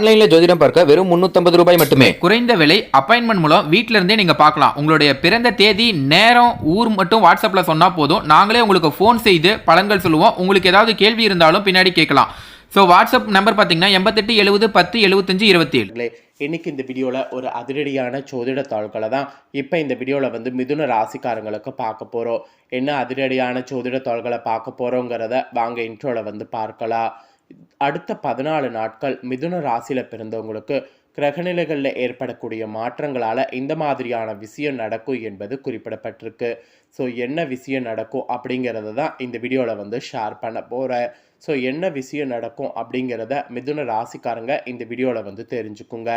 ஆன்லைன்ல ஜோதிடம் பார்க்க வெறும் 350 ரூபாய் மட்டுமே. குறைந்த விலை அப்பாயின்மெண்ட் மூலம் வீட்ல இருந்தே நீங்க பார்க்கலாம். உங்களுடைய பிறந்த தேதி நேரம் ஊர் மட்டும் வாட்ஸ்அப்ல சொன்னா போதும். நாங்களே உங்களுக்கு ஃபோன் செய்து பலன்கள் சொல்லுவோம். உங்களுக்கு ஏதாவது கேள்வி இருந்தாலும் பின்னாடி கேட்கலாம். ஸோ வாட்ஸ்அப் நம்பர் பார்த்தீங்கன்னா எண்பத்தெட்டு எழுபது பத்து எழுபத்தஞ்சு இருபத்தி ஏழு இன்னைக்கு இந்த வீடியோவில் ஒரு அதிரடியான சோதிட தாள்களை தான் இப்போ இந்த வீடியோவில் வந்து மிதுன ராசிக்காரங்களுக்கு பார்க்க போகிறோம் என்ன அதிரடியான சோதிட தாள்களை பார்க்க போகிறோங்கிறத வாங்க இன்ட்ரோவில் வந்து பார்க்கலாம். அடுத்த பதினாலு நாட்கள் மிதுன ராசியில் பிறந்தவங்களுக்கு கிரகநிலைகளில் ஏற்படக்கூடிய மாற்றங்களால் இந்த மாதிரியான விஷயம் நடக்கும் என்பது குறிப்பிடப்பட்டிருக்கு. ஸோ என்ன விஷயம் நடக்கும் அப்படிங்கிறத தான் இந்த வீடியோவில் வந்து ஷேர் பண்ண போகிறேன் ஸோ என்ன விஷயம் நடக்கும் அப்படிங்கிறத மிதுன ராசிக்காரங்க இந்த வீடியோவில் வந்து தெரிஞ்சுக்குங்க.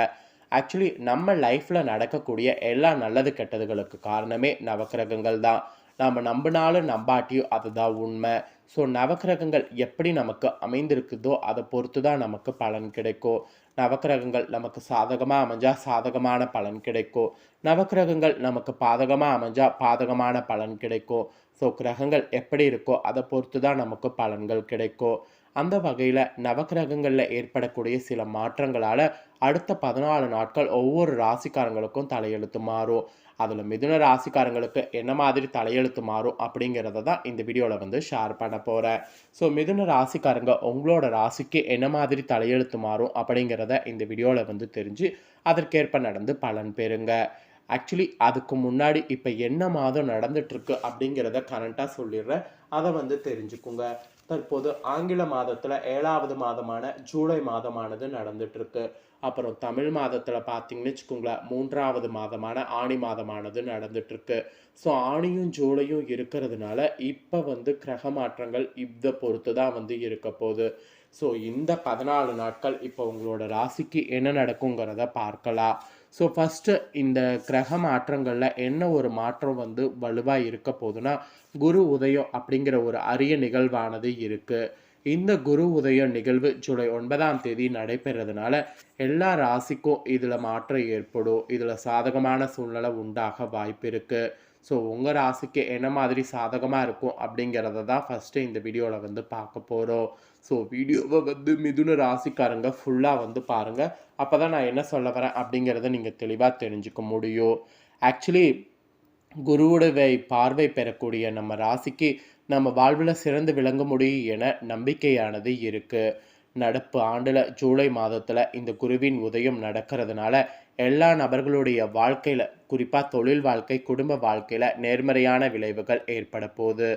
ஆக்சுவலி நம்ம லைஃப்பில் நடக்கக்கூடிய எல்லா நல்லது கெட்டதுகளுக்கு காரணமே நவக்கிரகங்கள் தான். நாம் நம்பினாலும் நம்பாட்டியும் அதுதான் உண்மை. ஸோ நவக்கிரகங்கள் எப்படி நமக்கு அமைந்திருக்குதோ அதை பொறுத்து தான் நமக்கு பலன் கிடைக்கும். நவக்கிரகங்கள் நமக்கு சாதகமாக அமைஞ்சால் சாதகமான பலன் கிடைக்கும். நவக்கிரகங்கள் நமக்கு பாதகமாக அமைஞ்சால் பாதகமான பலன் கிடைக்கும். ஸோ கிரகங்கள் எப்படி இருக்கோ அதை பொறுத்து தான் நமக்கு பலன்கள் கிடைக்கும். அந்த வகையில் நவக்கிரகங்களில் ஏற்படக்கூடிய சில மாற்றங்களால் அடுத்த பதினாலு நாட்கள் ஒவ்வொரு ராசிக்காரங்களுக்கும் தலையெழுத்து மாறும். அதில் மிதுன ராசிக்காரங்களுக்கு என்ன மாதிரி தலையெழுத்து மாறும் அப்படிங்கிறத தான் இந்த வீடியோவில் வந்து ஷேர் பண்ண போகிறேன் ஸோ மிதுன ராசிக்காரங்க உங்களோட ராசிக்கு என்ன மாதிரி தலையெழுத்து மாறும் அப்படிங்கிறத இந்த வீடியோவில் வந்து தெரிஞ்சு அதற்கேற்ப நடந்து பலன் பெறுங்க. ஆக்சுவலி அதுக்கு முன்னாடி இப்போ என்ன மாதம் நடந்துட்டுருக்கு அப்படிங்கிறத கரண்ட்டாக சொல்லிடுறேன். அதை வந்து தெரிஞ்சுக்குங்க. தற்போது ஆங்கில மாதத்தில் ஏழாவது மாதமான ஜூலை மாதமானது நடந்துட்டுருக்கு. அப்புறம் தமிழ் மாதத்தில் பார்த்தீங்கன்னு வச்சுக்கோங்களேன் மூன்றாவது மாதமான ஆணி மாதமானது நடந்துட்டுருக்கு. ஸோ ஆணியும் ஜூலையும் இருக்கிறதுனால இப்போ வந்து கிரக மாற்றங்கள் இதை பொறுத்து தான் வந்து இருக்க போகுது. ஸோ இந்த பதினாலு நாட்கள் இப்போ உங்களோட ராசிக்கு என்ன நடக்குங்கிறத பார்க்கலாம். ஸோ ஃபஸ்ட்டு இந்த கிரக மாற்றங்களில் என்ன ஒரு மாற்றம் வந்து வலுவாக இருக்க போகுதுன்னா குரு உதயம் அப்படிங்கிற ஒரு அரிய நிகழ்வானது இருக்குது இந்த குரு உதய நிகழ்வு ஜூலை ஒன்பதாம் தேதி நடைபெறதுனால எல்லா ராசிக்கும் இதில் மாற்றம் ஏற்படும். இதில் சாதகமான சூழ்நிலை உண்டாக வாய்ப்பு இருக்குது ஸோ உங்கள் ராசிக்கு என்ன மாதிரி சாதகமாக இருக்கும் அப்படிங்கிறத தான் ஃபஸ்ட்டு இந்த வீடியோவில் வந்து பார்க்க போகிறோம் ஸோ வீடியோவை வந்து மிதுன ராசிக்காரங்க ஃபுல்லாக வந்து பாருங்கள் அப்போ தான் நான் என்ன சொல்ல வரேன் அப்படிங்கிறத நீங்கள் தெளிவாக தெரிஞ்சுக்க முடியும். ஆக்சுவலி குருவுடைய பார்வை பெறக்கூடிய நம்ம ராசிக்கு நம்ம வாழ்வில் சிறந்து விளங்க முடியும் என நம்பிக்கையானது இருக்குது நடப்பு ஆண்டில் ஜூலை மாதத்தில் இந்த குருவின் உதயம் நடக்கிறதுனால எல்லா நபர்களுடைய வாழ்க்கையில் குறிப்பாக தொழில் வாழ்க்கை குடும்ப வாழ்க்கையில் நேர்மறையான விளைவுகள் ஏற்பட போகுது.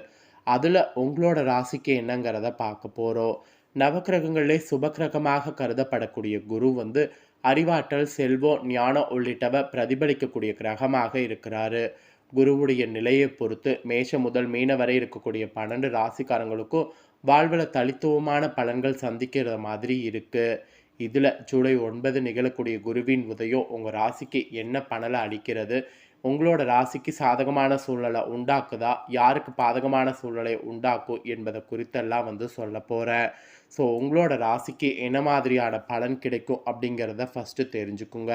அதில் உங்களோட ராசிக்கு என்னங்கிறத பார்க்க போகிறோம் நவக்கிரகங்களே சுபக்கிரகமாக கருதப்படக்கூடிய குரு வந்து அறிவாற்றல் செல்வம் ஞானம் உள்ளிட்டவ பிரதிபலிக்கக்கூடிய கிரகமாக இருக்கிறாரு. குருவுடைய நிலையை பொறுத்து மேஷம் முதல் மீன வரை இருக்கக்கூடிய பன்னெண்டு ராசிக்காரங்களுக்கும் வாழ்வில் தனித்துவமான பலன்கள் சந்திக்கிற மாதிரி இருக்குது இதில் ஜூலை ஒன்பது நிகழக்கூடிய குருவின் உதயம் உங்கள் ராசிக்கு என்ன பணலை அளிக்கிறது? உங்களோட ராசிக்கு சாதகமான சூழ்நிலை உண்டாக்குதா? யாருக்கு பாதகமான சூழ்நிலை உண்டாக்கும் என்பதை குறித்தெல்லாம் வந்து சொல்ல போகிறேன் ஸோ உங்களோட ராசிக்கு என்ன மாதிரியான பலன் கிடைக்கும் அப்படிங்கிறத ஃபஸ்ட்டு தெரிஞ்சுக்குங்க.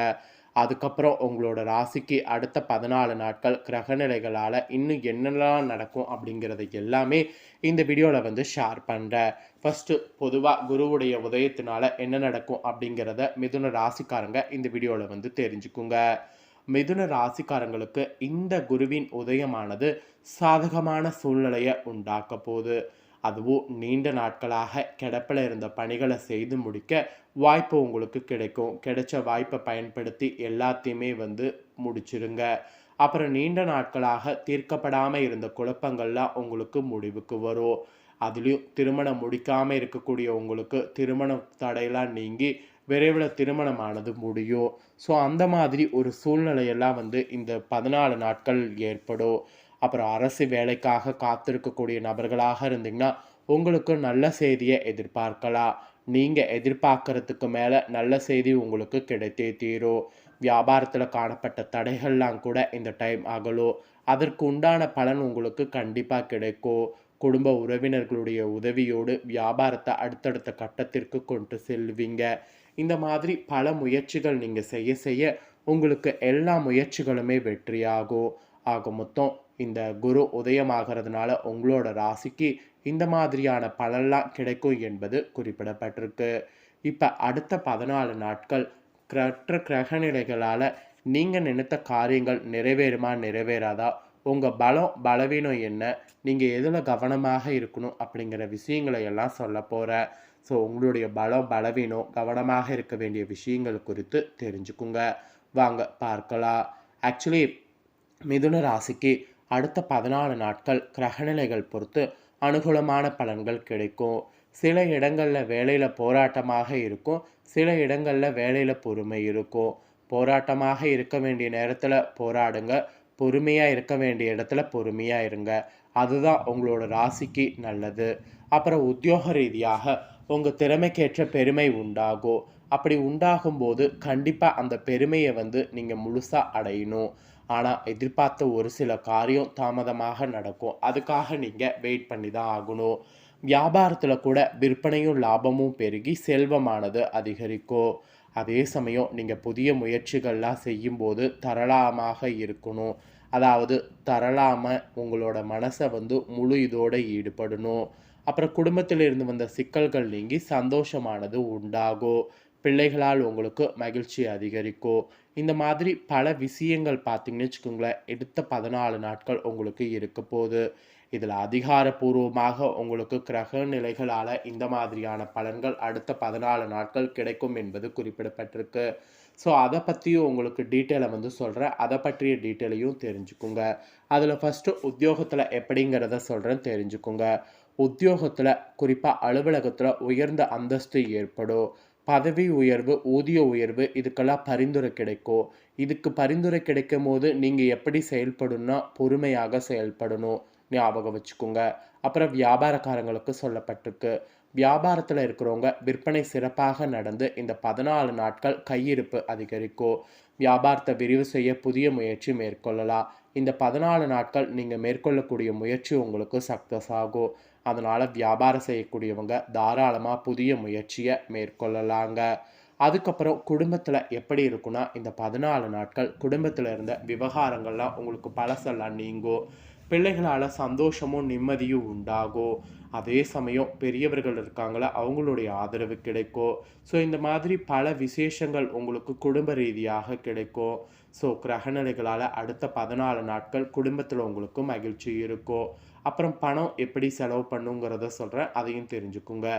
அதுக்கப்புறம் உங்களோட ராசிக்கு அடுத்த பதினாலு நாட்கள் கிரகநிலைகளால் இன்னும் என்னெல்லாம் நடக்கும் அப்படிங்கிறது எல்லாமே இந்த வீடியோவில் வந்து ஷேர் பண்ணுறேன் ஃபஸ்ட்டு பொதுவாக குருவுடைய உதயத்தினால என்ன நடக்கும் அப்படிங்கிறத மிதுன ராசிக்காரங்க இந்த வீடியோவில் வந்து தெரிஞ்சுக்குங்க. மிதுன ராசிக்காரங்களுக்கு இந்த குருவின் உதயமானது சாதகமான சூழ்நிலையை உண்டாக்க போகுது. அதுவும் நீண்ட நாட்களாக கிடப்பில் இருந்த பணிகளை செய்து முடிக்க வாய்ப்பு உங்களுக்கு கிடைக்கும். கிடைச்ச வாய்ப்பை பயன்படுத்தி எல்லாத்தையுமே வந்து முடிச்சிருங்க. அப்புறம் நீண்ட நாட்களாக தீர்க்கப்படாமல் இருந்த குழப்பங்கள்லாம் உங்களுக்கு முடிவுக்கு வரும். அதுலேயும் திருமணம் முடிக்காமல் இருக்கக்கூடிய உங்களுக்கு திருமண தடையெல்லாம் நீங்கி விரைவில் திருமணமானது முடியும். ஸோ அந்த மாதிரி ஒரு சூழ்நிலையெல்லாம் வந்து இந்த பதினாலு நாட்கள் ஏற்படும். அப்புறம் அரசு வேலைக்காக காத்திருக்கக்கூடிய நபர்களாக இருந்தீங்கன்னா உங்களுக்கு நல்ல செய்தியை எதிர்பார்க்கலாம். நீங்கள் எதிர்பார்க்கறதுக்கு மேலே நல்ல செய்தி உங்களுக்கு கிடைத்தே தீரும். வியாபாரத்தில் காணப்பட்ட தடைகள்லாம் கூட இந்த டைம் அகலும். அதற்கு உண்டான பலன் உங்களுக்கு கண்டிப்பாக கிடைக்கும். குடும்ப உறவினர்களுடைய உதவியோடு வியாபாரத்தை அடுத்தடுத்த கட்டத்திற்கு கொண்டு செல்வீங்க. இந்த மாதிரி பல முயற்சிகள் நீங்கள் செய்ய செய்ய உங்களுக்கு எல்லா முயற்சிகளுமே வெற்றியாகும். ஆக மொத்தம் இந்த குரு உதயமாகிறதுனால உங்களோட ராசிக்கு இந்த மாதிரியான பலன்லாம் கிடைக்கும் என்பது குறிப்பிடப்பட்டிருக்கு. இப்போ அடுத்த பதினாலு நாட்கள் கற்ற கிரகநிலைகளால் நீங்கள் நினைத்த காரியங்கள் நிறைவேறுமா நிறைவேறாதா? உங்கள் பலம் பலவீனம் என்ன? நீங்கள் எதில் கவனமாக இருக்கணும் அப்படிங்கிற விஷயங்களை எல்லாம் சொல்ல போகிறேன் ஸோ உங்களுடைய பலம் பலவீனம் கவனமாக இருக்க வேண்டிய விஷயங்கள் குறித்து தெரிஞ்சுக்குங்க. வாங்க பார்க்கலாம். ஆக்சுவலி மிதுன ராசிக்கு அடுத்த பதினாலு நாட்கள் கிரகநிலைகள் பொறுத்து அனுகூலமான பலன்கள் கிடைக்கும். சில இடங்களில் வேலையில் போராட்டமாக இருக்கும். சில இடங்களில் வேலையில் பொறுமை இருக்கும். போராட்டமாக இருக்க வேண்டிய நேரத்தில் போராடுங்க. பொறுமையாக இருக்க வேண்டிய இடத்துல பொறுமையாக இருங்க. அதுதான் உங்களோட ராசிக்கு நல்லது. அப்புறம் உத்தியோக ரீதியாக உங்கள் திறமைக்கேற்ற பெருமை உண்டாகும். அப்படி உண்டாகும்போது கண்டிப்பாக அந்த பெருமையை வந்து நீங்கள் முழுசாக அடையணும். ஆனால் எதிர்பார்த்த ஒரு சில காரியம் தாமதமாக நடக்கும். அதுக்காக நீங்கள் வெயிட் பண்ணி தான் ஆகணும். வியாபாரத்தில் கூட விற்பனையும் லாபமும் பெருகி செல்வமானது அதிகரிக்கும். அதே சமயம் நீங்கள் புதிய முயற்சிகள்லாம் செய்யும்போது தரளாமாக இருக்கணும். அதாவது தரளாமல் உங்களோட மனசை வந்து முழு இதோடு ஈடுபடணும். அப்புறம் குடும்பத்தில் இருந்து வந்த சிக்கல்கள் நீங்கி சந்தோஷமானது உண்டாகும். பிள்ளைகளால் உங்களுக்கு மகிழ்ச்சி அதிகரிக்கும். இந்த மாதிரி பல விஷயங்கள் பார்த்தீங்கன்னு வச்சுக்கோங்களேன் எடுத்த பதினாலு நாட்கள் உங்களுக்கு இருக்க போகுது. இதில் அதிகாரப்பூர்வமாக உங்களுக்கு கிரக நிலைகளால் இந்த மாதிரியான பலன்கள் அடுத்த பதினாலு நாட்கள் கிடைக்கும் என்பது குறிப்பிடப்பட்டிருக்கு. ஸோ அதை பற்றியும் உங்களுக்கு டீட்டெயிலை வந்து சொல்கிறேன் அதை பற்றிய டீட்டெயிலையும் தெரிஞ்சுக்குங்க. அதில் ஃபஸ்ட்டு உத்தியோகத்தில் எப்படிங்கிறத சொல்கிறேன் தெரிஞ்சுக்குங்க. உத்தியோகத்தில் குறிப்பாக அலுவலகத்தில் உயர்ந்த அந்தஸ்து ஏற்படும். பதவி உயர்வு ஊதிய உயர்வு இதுக்கெல்லாம் பரிந்துரை கிடைக்கும் இதுக்கு பரிந்துரை கிடைக்கும் போது நீங்கள் எப்படி செயல்படணும்னா பொறுமையாக செயல்படணும். ஞாபகம் வச்சுக்கோங்க. அப்புறம் வியாபாரக்காரங்களுக்கு சொல்லப்பட்டிருக்கு. வியாபாரத்தில் இருக்கிறவங்க விற்பனை சிறப்பாக நடந்து இந்த பதினாலு நாட்கள் கையிருப்பு அதிகரிக்கும் வியாபாரத்தை விரிவு செய்ய புதிய முயற்சி மேற்கொள்ளலாம். இந்த பதினாலு நாட்கள் நீங்கள் மேற்கொள்ளக்கூடிய முயற்சி உங்களுக்கு சக்ஸஸ் ஆகும். அதனால் வியாபாரம் செய்யக்கூடியவங்க தாராளமாக புதிய முயற்சியை மேற்கொள்ளலாங்க. அதுக்கப்புறம் குடும்பத்தில் எப்படி இருக்குன்னா இந்த பதினாலு நாட்கள் குடும்பத்தில் இருந்த விவகாரங்கள்லாம் உங்களுக்கு பழசெல்லாம் நீங்கும். பிள்ளைகளால் சந்தோஷமும் நிம்மதியும் உண்டாகும். அதே சமயம் பெரியவர்கள் இருக்காங்களா அவங்களுடைய ஆதரவு கிடைக்கும். ஸோ இந்த மாதிரி பல விசேஷங்கள் உங்களுக்கு குடும்ப ரீதியாக கிடைக்கும். ஸோ கிரகநிலைகளால் அடுத்த பதினாலு நாட்கள் குடும்பத்தில் உங்களுக்கு மகிழ்ச்சி இருக்கும். அப்புறம் பணம் எப்படி செலவு பண்ணுங்கிறத சொல்கிறேன் அதையும் தெரிஞ்சுக்குங்க.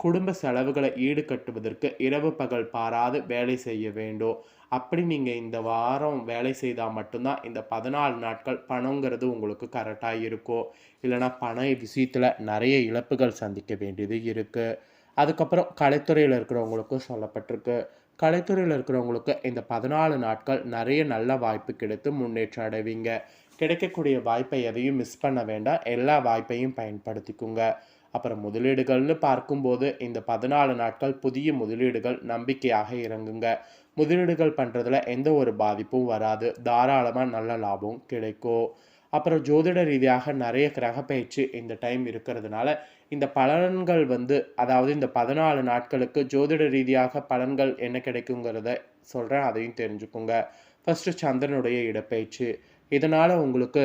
குடும்ப செலவுகளை ஈடுகட்டுவதற்கு இரவு பகல் பாராது வேலை செய்ய வேண்டும். அப்படி நீங்கள் இந்த வாரம் வேலை செய்தால் மட்டும்தான் இந்த பதினாலு நாட்கள் பணங்கிறது உங்களுக்கு கரெக்டாக இருக்கும். இல்லைனா பண விஷயத்தில் நிறைய இழப்புகள் சந்திக்க வேண்டியது இருக்குது அதுக்கப்புறம் கலைத்துறையில் இருக்கிறவங்களுக்கும் சொல்லப்பட்டிருக்கு. கலைத்துறையில் இருக்கிறவங்களுக்கு இந்த பதினாலு நாட்கள் நிறைய நல்ல வாய்ப்பு கிடைத்து முன்னேற்றம் அடைவீங்க. கிடைக்கக்கூடிய வாய்ப்பை எதையும் மிஸ் பண்ண வேண்டாம். எல்லா வாய்ப்பையும் பயன்படுத்திக்குங்க. அப்புறம் முதலீடுகள்னு பார்க்கும்போது இந்த பதினாலு நாட்கள் புதிய முதலீடுகள் நம்பிக்கையாக இறங்குங்க. முதலீடுகள் பண்ணுறதுல எந்த ஒரு பாதிப்பும் வராது. தாராளமாக நல்ல லாபம் கிடைக்கும். அப்புறம் ஜோதிட ரீதியாக நிறைய கிரக பயிற்சி இந்த டைம் இருக்கிறதுனால இந்த பலன்கள் வந்து அதாவது இந்த பதினாலு நாட்களுக்கு ஜோதிட ரீதியாக பலன்கள் என்ன கிடைக்குங்கிறத சொல்கிறேன் அதையும் தெரிஞ்சுக்கோங்க. ஃபஸ்ட்டு சந்திரனுடைய இடப்பயிற்சி. இதனால் உங்களுக்கு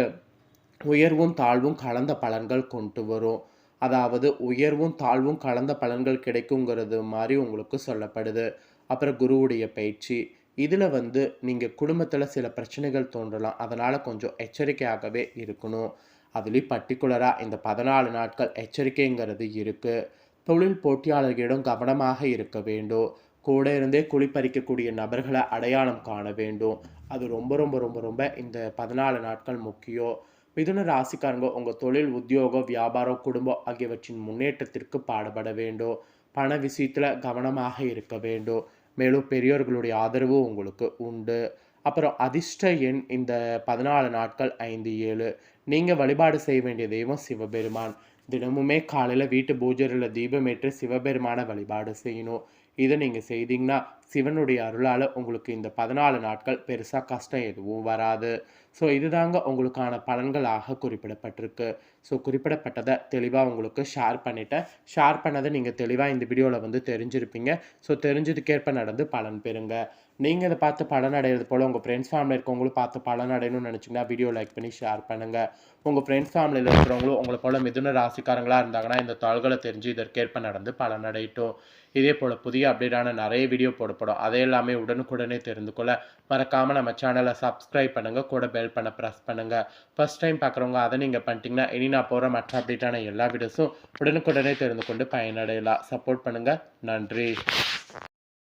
உயர்வும் தாழ்வும் கலந்த பலன்கள் கொண்டு வரும். அதாவது உயர்வும் தாழ்வும் கலந்த பலன்கள் கிடைக்குங்கிறது மாதிரி உங்களுக்கு சொல்லப்படுது. அப்புறம் குருவுடைய பயிற்சி. இதில் வந்து நீங்கள் குடும்பத்தில் சில பிரச்சனைகள் தோன்றலாம். அதனால் கொஞ்சம் எச்சரிக்கையாகவே இருக்கணும். அதுலேயும் பர்டிகுலராக இந்த பதினாலு நாட்கள் எச்சரிக்கைங்கிறது இருக்குது தொழில் போட்டியாளர்களிடம் கவனமாக இருக்க வேண்டும். கூட இருந்தே குளிப்பறிக்கக்கூடிய நபர்களை அடையாளம் காண வேண்டும். அது ரொம்ப ரொம்ப ரொம்ப ரொம்ப இந்த பதினாலு நாட்கள் முக்கியம். மிதுன ராசிக்காரங்க உங்கள் தொழில் உத்தியோகம் வியாபாரம் குடும்பம் ஆகியவற்றின் முன்னேற்றத்திற்கு பாடுபட வேண்டும். பண விஷயத்தில் கவனமாக இருக்க வேண்டும். மேலும் பெரியோர்களுடைய ஆதரவு உங்களுக்கு உண்டு. அப்புறம் அதிர்ஷ்ட எண் இந்த பதினாலு நாட்கள் ஐந்து ஏழு. நீங்கள் வழிபாடு செய்ய வேண்டிய தெய்வம் சிவபெருமான். தினமுமே காலையில் வீட்டு பூஜையில் தீபமேற்று சிவபெருமான வழிபாடு செய்யணும். இதை நீங்கள் செய்தீங்கன்னா சிவனுடைய அருளால் உங்களுக்கு இந்த பதினாலு நாட்கள் பெருசாக கஷ்டம் எதுவும் வராது. ஸோ இதுதாங்க உங்களுக்கான பலன்களாக குறிப்பிடப்பட்டிருக்கு. ஸோ குறிப்பிடப்பட்டதை தெளிவாக உங்களுக்கு ஷேர் பண்ணிட்டேன். ஷேர் பண்ணதை நீங்கள் தெளிவாக இந்த வீடியோவில் வந்து தெரிஞ்சிருப்பீங்க. ஸோ தெரிஞ்சதுக்கேற்ப நடந்து பலன் பெறுங்க. நீங்கள் இதை பார்த்து பலன் அடைகிறது போல் உங்கள் ஃப்ரெண்ட்ஸ் ஃபேமிலி இருக்கவங்களும் பார்த்து பலன் அடையணும்னு நினச்சிங்கன்னா வீடியோ லைக் பண்ணி ஷேர் பண்ணுங்கள் உங்கள் ஃப்ரெண்ட்ஸ் ஃபேமிலியில் இருக்கிறவங்களும் உங்களை போல் மிதுன ராசிக்காரங்களாக இருந்தாங்கன்னா இந்த தாள்களை தெரிஞ்சு இதற்கேற்ப நடந்து பலன் அடையட்டும். இதே போல் புதிய அப்டேட்டான நிறைய வீடியோ போடப்படும். அதை எல்லாமே உடனுக்குடனே தெரிந்து கொள்ள மறக்காமல் நம்ம சேனலை சப்ஸ்கிரைப் பண்ணுங்கள் கூட பெல் பண்ண ப்ரெஸ் பண்ணுங்கள் ஃபர்ஸ்ட் டைம் பார்க்குறவங்க அதை நீங்கள் பண்ணிட்டீங்கன்னா இனி நான் போகிற மற்ற அப்டேட்டான எல்லா வீடியோஸும் உடனுக்குடனே தெரிந்து கொண்டு பயனடையலாம். சப்போர்ட் பண்ணுங்கள் நன்றி.